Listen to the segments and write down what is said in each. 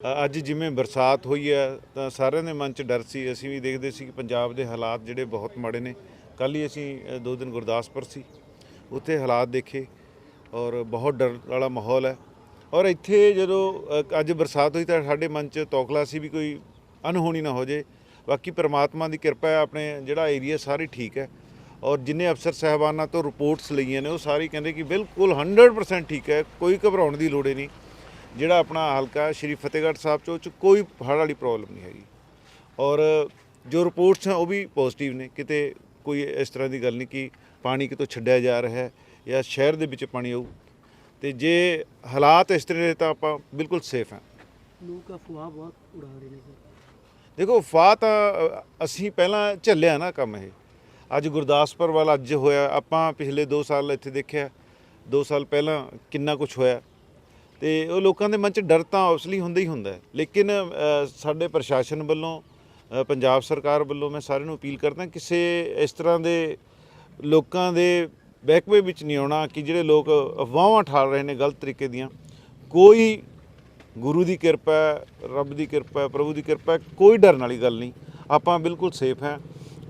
ਅੱਜ ਜਿਵੇਂ ਬਰਸਾਤ ਹੋਈ ਹੈ, ਤਾਂ ਸਾਰਿਆਂ ਦੇ ਮਨ 'ਚ ਡਰ ਸੀ। ਅਸੀਂ ਵੀ ਦੇਖਦੇ ਸੀ ਕਿ ਪੰਜਾਬ ਦੇ ਹਾਲਾਤ ਜਿਹੜੇ ਬਹੁਤ ਮਾੜੇ ਨੇ। ਕੱਲ ਹੀ ਅਸੀਂ ਦੋ ਦਿਨ ਗੁਰਦਾਸਪੁਰ ਸੀ। ਉੱਥੇ ਹਾਲਾਤ ਦੇਖੇ ਔਰ ਬਹੁਤ ਡਰ ਵਾਲਾ ਮਾਹੌਲ ਹੈ। ਔਰ ਇੱਥੇ ਜਦੋਂ ਅੱਜ ਬਰਸਾਤ ਹੋਈ ਤਾਂ ਸਾਡੇ ਮਨ 'ਚ ਤੌਖਲਾ ਸੀ ਵੀ ਕੋਈ ਅਨਹੋਣੀ ਨਾ ਹੋ ਜੇ ਬਾਕੀ ਪ੍ਰਮਾਤਮਾ ਦੀ ਕਿਰਪਾ ਹੈ, ਆਪਣੇ ਜਿਹੜਾ ਏਰੀਆ ਸਾਰੀ ਠੀਕ ਹੈ। ਔਰ ਜਿੰਨੇ ਅਫਸਰ ਸਹਿਬਾਨਾਂ ਤੋਂ ਰਿਪੋਰਟਸ ਲਈਆਂ ਨੇ, ਉਹ ਸਾਰੀ ਕਹਿੰਦੇ ਕਿ ਬਿਲਕੁਲ 100% ਠੀਕ ਹੈ। ਕੋਈ ਘਬਰਾਉਣ ਦੀ ਲੋੜ ਹੀ ਨਹੀਂ। ਜਿਹੜਾ ਆਪਣਾ ਹਲਕਾ ਸ਼੍ਰੀ ਫਤਿਹਗੜ੍ਹ ਸਾਹਿਬ ਚੋਂ ਉਹ 'ਚ ਕੋਈ ਹੜ੍ਹ ਵਾਲੀ ਪ੍ਰੋਬਲਮ ਨਹੀਂ ਹੈਗੀ। ਔਰ ਜੋ ਰਿਪੋਰਟਸ ਹਨ ਉਹ ਵੀ ਪੋਜ਼ਿਟਿਵ ਨੇ। ਕਿਤੇ ਕੋਈ ਇਸ ਤਰ੍ਹਾਂ ਦੀ ਗੱਲ ਨਹੀਂ ਕਿ ਪਾਣੀ ਕਿਤੋਂ ਛੱਡਿਆ ਜਾ ਰਿਹਾ ਹੈ ਜਾਂ ਸ਼ਹਿਰ ਦੇ ਵਿੱਚ ਪਾਣੀ ਆਊ। ਤੇ ਜੇ ਹਾਲਾਤ ਇਸ ਤਰ੍ਹਾਂ ਦੇ ਤਾਂ ਆਪਾਂ ਬਿਲਕੁਲ ਸੇਫ ਹਾਂ। ਲੋਕ ਅਫਵਾਹ ਬਹੁਤ ਉਡਾ ਰਹੇ ਨੇ ਦੇਖੋ ਫਾ ਤਾਂ ਅਸੀਂ ਪਹਿਲਾਂ ਝੱਲਿਆ ਨਾ ਕੰਮ ਇਹ। ਅੱਜ ਗੁਰਦਾਸਪੁਰ ਵਾਲਾ ਅੱਜ ਹੋਇਆ। ਆਪਾਂ ਪਿਛਲੇ 2 ਸਾਲ ਇੱਥੇ ਦੇਖਿਆ। 2 ਸਾਲ ਪਹਿਲਾਂ ਕਿੰਨਾ ਕੁਝ ਹੋਇਆ। ਤੇ ਉਹ ਲੋਕਾਂ ਦੇ ਮਨ 'ਚ ਡਰ ਤਾਂ ਆਬਵੀਅਸਲੀ ਹੁੰਦਾ ਹੀ ਹੁੰਦਾ ਹੈ। ਲੇਕਿਨ ਸਾਡੇ ਪ੍ਰਸ਼ਾਸਨ ਵੱਲੋਂ ਪੰਜਾਬ ਸਰਕਾਰ ਵੱਲੋਂ ਮੈਂ ਸਾਰਿਆਂ ਨੂੰ ਅਪੀਲ ਕਰਦਾ ਕਿਸੇ ਇਸ ਤਰ੍ਹਾਂ ਦੇ ਲੋਕਾਂ ਦੇ ਬੈਕਵੇ ਵਿੱਚ ਨਹੀਂ ਆਉਣਾ ਕਿ ਜਿਹੜੇ ਲੋਕ ਅਫਵਾਹਾਂ ਠਾਲ ਰਹੇ ਨੇ ਗਲਤ ਤਰੀਕੇ ਦੀਆਂ। ਕੋਈ ਗੁਰੂ ਦੀ ਕਿਰਪਾ ਰੱਬ ਦੀ ਕਿਰਪਾ ਪ੍ਰਭੂ ਦੀ ਕਿਰਪਾ ਕੋਈ ਡਰਨ ਵਾਲੀ ਗੱਲ ਨਹੀਂ। ਆਪਾਂ ਬਿਲਕੁਲ ਸੇਫ ਹੈ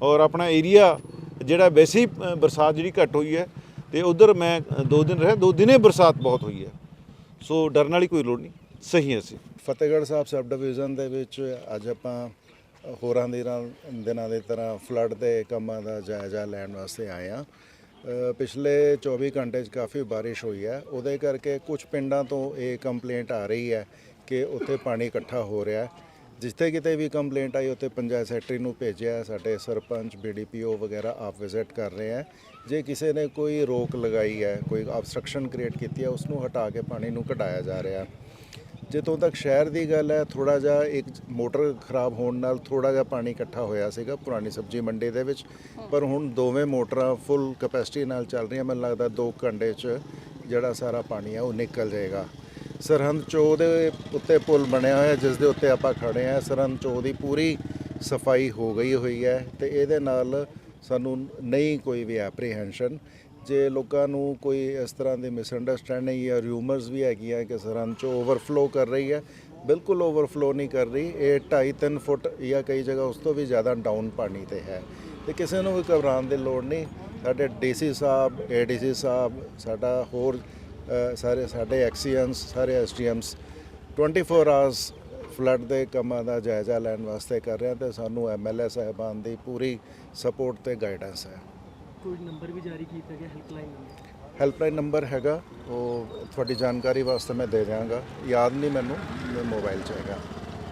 ਔਰ ਆਪਣਾ ਏਰੀਆ ਜਿਹੜਾ ਵੈਸੇ ਹੀ ਬਰਸਾਤ ਜਿਹੜੀ ਘੱਟ ਹੋਈ ਹੈ ਤੇ ਉਧਰ ਮੈਂ ਅ, ਦੋ ਦਿਨ ਰਿਹਾ ਦੋ ਦਿਨੇ ਬਰਸਾਤ ਬਹੁਤ ਹੋਈ ਹੈ। ਸੋ ਡਰਨ ਵਾਲੀ ਕੋਈ ਲੋੜ ਨਹੀਂ। ਸਹੀ ਹੈ ਅਸੀਂ ਫਤਿਹਗੜ੍ਹ ਸਾਹਿਬ ਸਬ ਡਿਵੀਜ਼ਨ ਦੇ ਵਿੱਚ ਅੱਜ ਆਪਾਂ ਹੋਰਾਂ ਦੇ ਨਾਲ ਦਿਨਾਂ ਦੇ ਤਰ੍ਹਾਂ ਫਲੱਡ ਦੇ ਕੰਮਾਂ ਦਾ ਜਾਇਜ਼ਾ ਲੈਣ ਵਾਸਤੇ ਆਏ ਆ ਪਿਛਲੇ 24 ਘੰਟੇ 'ਚ ਕਾਫੀ ਬਾਰਿਸ਼ ਹੋਈ ਹੈ। ਉਹਦੇ ਕਰਕੇ ਕੁਝ ਪਿੰਡਾਂ ਤੋਂ ਇਹ ਕੰਪਲੇਂਟ ਆ ਰਹੀ ਹੈ ਕਿ ਉੱਥੇ ਪਾਣੀ ਇਕੱਠਾ ਹੋ ਰਿਹਾ ਹੈ। ਜਿੱਥੇ ਕਿਤੇ ਵੀ ਕੰਪਲੇਂਟ ਆਈ, ਉੱਥੇ ਪੰਚਾਇਤ ਸੈਕਟਰੀ ਨੂੰ ਭੇਜਿਆ, ਸਾਡੇ ਸਰਪੰਚ ਬੀਡੀਪੀਓ ਵਗੈਰਾ ਆਪ ਵਿਜ਼ਿਟ ਕਰ ਰਹੇ ਹੈ। ਜੇ ਕਿਸੇ ਨੇ ਕੋਈ ਰੋਕ ਲਗਾਈ ਹੈ, ਕੋਈ ਆਬਸਟਰਕਸ਼ਨ ਕ੍ਰੀਏਟ ਕੀਤੀ ਹੈ ਉਸ ਨੂੰ ਹਟਾ ਕੇ ਪਾਣੀ ਨੂੰ ਘਟਾਇਆ ਜਾ ਰਿਹਾ ਜਿੱਥੋਂ ਤੱਕ ਸ਼ਹਿਰ ਦੀ ਗੱਲ ਹੈ ਥੋੜਾ ਜਿਹਾ ਇੱਕ ਮੋਟਰ ਖਰਾਬ ਹੋਣ ਨਾਲ ਥੋੜਾ ਜਿਹਾ ਪਾਣੀ ਇਕੱਠਾ ਹੋਇਆ ਸੀਗਾ ਪੁਰਾਣੀ ਸਬਜ਼ੀ ਮੰਡੀ ਦੇ ਵਿੱਚ। ਪਰ ਹੁਣ ਦੋਵੇਂ ਮੋਟਰਾਂ ਫੁੱਲ ਕਪੈਸਿਟੀ ਨਾਲ ਚੱਲ ਰਹੀਆਂ, ਮੈਨੂੰ ਲੱਗਦਾ 2 ਘੰਟੇ 'ਚ ਜਿਹੜਾ ਸਾਰਾ ਪਾਣੀ ਹੈ, ਉਹ ਨਿਕਲ ਜਾਏਗਾ। ਸਰਹੰਦ ਚੋ ਦੇ ਉੱਤੇ ਪੁਲ ਬਣਿਆ ਹੋਇਆ, ਜਿਸ ਦੇ ਉੱਤੇ ਆਪਾਂ ਖੜੇ ਆ ਸਰਹੰਦ ਚੋ ਦੀ ਪੂਰੀ ਸਫ਼ਾਈ ਹੋ ਗਈ ਹੋਈ ਹੈ ਤੇ ਇਹਦੇ ਨਾਲ ਸਾਨੂੰ ਨਹੀਂ ਕੋਈ ਵੀ ਐਪਰੀਹੈਂਸ਼ਨ ਜੇ ਲੋਕਾਂ ਨੂੰ ਕੋਈ ਇਸ ਤਰ੍ਹਾਂ ਦੀ ਮਿਸਅੰਡਰਸਟੈਂਡਿੰਗ ਜਾਂ ਰਿਊਮਰਸ ਵੀ ਹੈਗੀਆਂ ਕਿ ਸਰਹੰਦ ਚੋ ਓਵਰਫਲੋ ਕਰ ਰਹੀ ਹੈ, ਬਿਲਕੁਲ ਓਵਰਫਲੋ ਨਹੀਂ ਕਰ ਰਹੀ। ਇਹ 2.5 3 ਫੁੱਟ ਜਾਂ ਕਈ ਜਗ੍ਹਾ ਉਸ ਤੋਂ ਵੀ ਜ਼ਿਆਦਾ ਡਾਊਨ ਪਾਣੀ ਤੇ ਹੈ। ਤੇ ਕਿਸੇ ਨੂੰ ਵੀ ਘਬਰਾਉਣ ਦੀ ਲੋੜ ਨਹੀਂ। ਸਾਡੇ ਡੀਸੀ ਸਾਹਿਬ, ਏਡੀਸੀ ਸਾਹਿਬ, ਸਾਡਾ ਹੋਰ ਸਾਰੇ ਸਾਡੇ ਐਕਸੀਐਨਸ ਸਾਰੇ ਐਸਟੀਐਮਸ 24 ਆਵਰਸ ਫਲੱਡ ਦੇ ਕੰਮਾਂ ਦਾ ਜਾਇਜ਼ਾ ਲੈਣ ਵਾਸਤੇ ਕਰ ਰਹੇ ਹਾਂ ਤੇ ਸਾਨੂੰ ਐਮਐਲਏ ਸਾਹਿਬਾਨ ਦੀ ਪੂਰੀ ਸਪੋਰਟ ਤੇ ਗਾਈਡੈਂਸ ਹੈ। ਕੋਈ ਨੰਬਰ ਵੀ ਜਾਰੀ ਕੀਤਾ ਗਿਆ ਹੈਲਪਲਾਈਨ ਨੰਬਰ ਹੈਲਪਲਾਈਨ ਨੰਬਰ ਹੈਗਾ ਉਹ ਤੁਹਾਡੀ ਜਾਣਕਾਰੀ ਵਾਸਤੇ ਮੈਂ ਦੇ ਦਿਆਂਗਾ। ਯਾਦ ਨਹੀਂ ਮੈਨੂੰ ਮੋਬਾਈਲ 'ਚ ਹੈਗਾ।